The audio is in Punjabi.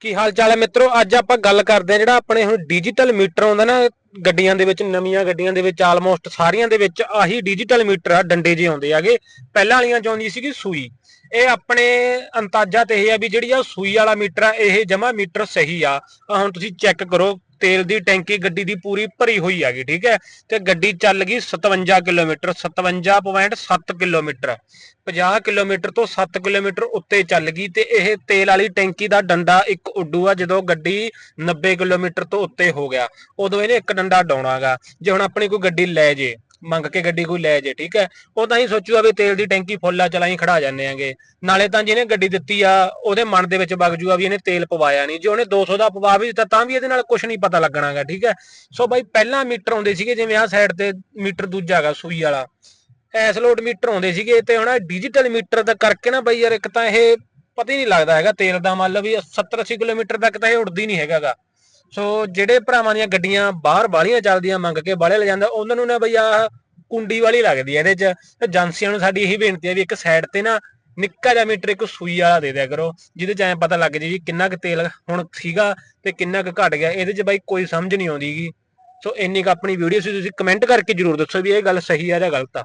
ਕੀ ਹਾਲ ਚਾਲ ਹੈ ਮਿੱਤਰੋ? ਅੱਜ ਆਪਾਂ ਗੱਲ ਕਰਦੇ ਹਾਂ ਜਿਹੜਾ ਆਪਣੇ ਹੁਣ ਡਿਜੀਟਲ ਮੀਟਰ ਆਉਂਦਾ ਨਾ, ਗੱਡੀਆਂ ਦੇ ਵਿੱਚ, ਨਵੀਆਂ ਗੱਡੀਆਂ ਦੇ ਵਿੱਚ ਆਲਮੋਸਟ ਸਾਰੀਆਂ ਦੇ ਵਿੱਚ ਆਹੀ ਡਿਜੀਟਲ ਮੀਟਰ ਆ, ਡੰਡੇ ਜਿਹੇ ਆਉਂਦੇ ਆਗੇ ਪਹਿਲਾਂ ਵਾਲੀਆਂ ਚ ਆਉਂਦੀ ਸੀਗੀ ਸੂਈ। ਇਹ ਆਪਣੇ ਅੰਦਾਜ਼ਾ ਤੇ ਇਹ ਆ ਵੀ ਜਿਹੜੀ ਆ ਸੂਈ ਵਾਲਾ ਮੀਟਰ ਆ, ਇਹ ਜਮਾ ਮੀਟਰ ਸਹੀ ਆ। ਹੁਣ ਤੁਸੀਂ ਚੈੱਕ ਕਰੋ ਤੇਲ ਦੀ ਟੈਂਕੀ ਗੱਡੀ ਦੀ ਪੂਰੀ ਭਰੀ ਹੋਈ ਹੈਗੀ, ਠੀਕ ਹੈ? ਤੇ ਗੱਡੀ ਚੱਲ ਗਈ 57 ਕਿਲੋਮੀਟਰ 57.7 ਕਿਲੋਮੀਟਰ। 50 ਕਿਲੋਮੀਟਰ ਤੋਂ 7 ਕਿਲੋਮੀਟਰ ਉੱਤੇ ਚੱਲ ਗਈ ਤੇ ਇਹ ਤੇਲ ਵਾਲੀ ਟੈਂਕੀ ਦਾ ਡੰਡਾ ਇੱਕ ਉੱਡੂ ਆ ਜਦੋਂ ਗੱਡੀ 90 ਕਿਲੋਮੀਟਰ ਤੋਂ ਉੱਤੇ ਹੋ ਗਿਆ। ਉਦੋਂ ਇਹਨੇ ਇੱਕ ਡੰਡਾ ਡਾਉਣਾਗਾ ਜੇ ਹੁਣ ਆਪਣੀ ਕੋਈ ਗੱਡੀ ਲੈ ਜੇ ਮੰਗ ਕੇ ਗੱਡੀ ਕੋਈ ਲੈ ਜੇ, ਠੀਕ ਹੈ? ਉਹ ਤਾਂ ਹੀ ਸੋਚੂਗਾ ਵੀ ਤੇਲ ਦੀ ਟੈਂਕੀ ਫੁੱਲ ਆ ਚਲਾਈ ਖੜਾ ਜਾਂਦੇ ਆਂਗੇ। ਨਾਲੇ ਤਾਂ ਜਿਹਨੇ ਗੱਡੀ ਦਿੱਤੀ ਆ, ਉਹਦੇ ਮਨ ਦੇ ਵਿੱਚ ਵਗ ਜੂਗਾ ਵੀ ਇਹਨੇ ਤੇਲ ਪਵਾਇਆ ਨਹੀਂ। ਜੇ ਉਹਨੇ 200 ਦਾ ਪਵਾ ਵੀ ਦਿੱਤਾ, ਤਾਂ ਵੀ ਇਹਦੇ ਨਾਲ ਕੁਝ ਨਹੀਂ ਪਤਾ ਲੱਗਣਾਗਾ, ਠੀਕ ਹੈ? ਸੋ ਬਾਈ, ਪਹਿਲਾਂ ਮੀਟਰ ਆਉਂਦੇ ਸੀਗੇ, ਜਿਵੇਂ ਆਹ ਸਾਈਡ ਤੇ ਮੀਟਰ ਦੂਜਾ ਹੈਗਾ, ਸੂਈ ਵਾਲਾ। ਐਸ ਲੋਡ ਮੀਟਰ ਆਉਂਦੇ ਸੀਗੇ, ਤੇ ਹੁਣ ਡਿਜੀਟਲ ਮੀਟਰ ਦਾ ਕਰਕੇ ਨਾ ਬਾਈ ਯਾਰ, ਇੱਕ ਤਾਂ ਇਹ ਪਤਾ ਹੀ ਨਹੀਂ ਲੱਗਦਾ ਹੈਗਾ, ਤੇਲ ਦਾ ਮੰਨ ਲਓ ਵੀ 70 80 ਕਿਲੋਮੀਟਰ ਤੱਕ ਤਾਂ ਇਹ ਉੱਡਦੀ ਨਹੀਂ ਹੈਗਾਗਾ। ਸੋ ਜਿਹੜੇ ਭਰਾਵਾਂ ਦੀਆਂ ਗੱਡੀਆਂ ਬਾਹਰ ਵਾਲੀਆਂ ਚੱਲਦੀਆਂ ਮੰਗ ਕੇ ਬਾਲੇ ਲੈ ਜਾਂਦਾ, ਉਹਨਾਂ ਨੂੰ ਨਾ ਬਈ ਆ ਕੁੰਡੀ ਵਾਲੀ ਲੱਗਦੀ ਹੈ ਇਹਦੇ 'ਚ। ਤੇ ਏਜੰਸੀਆਂ ਨੂੰ ਸਾਡੀ ਇਹੀ ਬੇਨਤੀ ਹੈ ਵੀ ਇੱਕ ਸਾਈਡ ਤੇ ਨਾ ਨਿੱਕਾ ਜਿਹਾ ਮੀਟਰ ਇੱਕ ਸੂਈ ਵਾਲਾ ਦੇ ਦਿਆ ਕਰੋ, ਜਿਹਦੇ 'ਚ ਐਂ ਪਤਾ ਲੱਗ ਜੇ ਵੀ ਕਿੰਨਾ ਕੁ ਤੇਲ ਹੁਣ ਸੀਗਾ ਤੇ ਕਿੰਨਾ ਕੁ ਘਟ ਗਿਆ। ਇਹਦੇ 'ਚ ਬਾਈ ਕੋਈ ਸਮਝ ਨਹੀਂ ਆਉਂਦੀਗੀ ਸੋ ਇੰਨੀ ਕੁ ਆਪਣੀ ਵੀਡੀਓ ਸੀ, ਤੁਸੀਂ ਕਮੈਂਟ ਕਰਕੇ ਜਰੂਰ ਦੱਸੋ ਵੀ ਇਹ ਗੱਲ ਸਹੀ ਆ ਜਾਂ ਗਲਤ ਆ।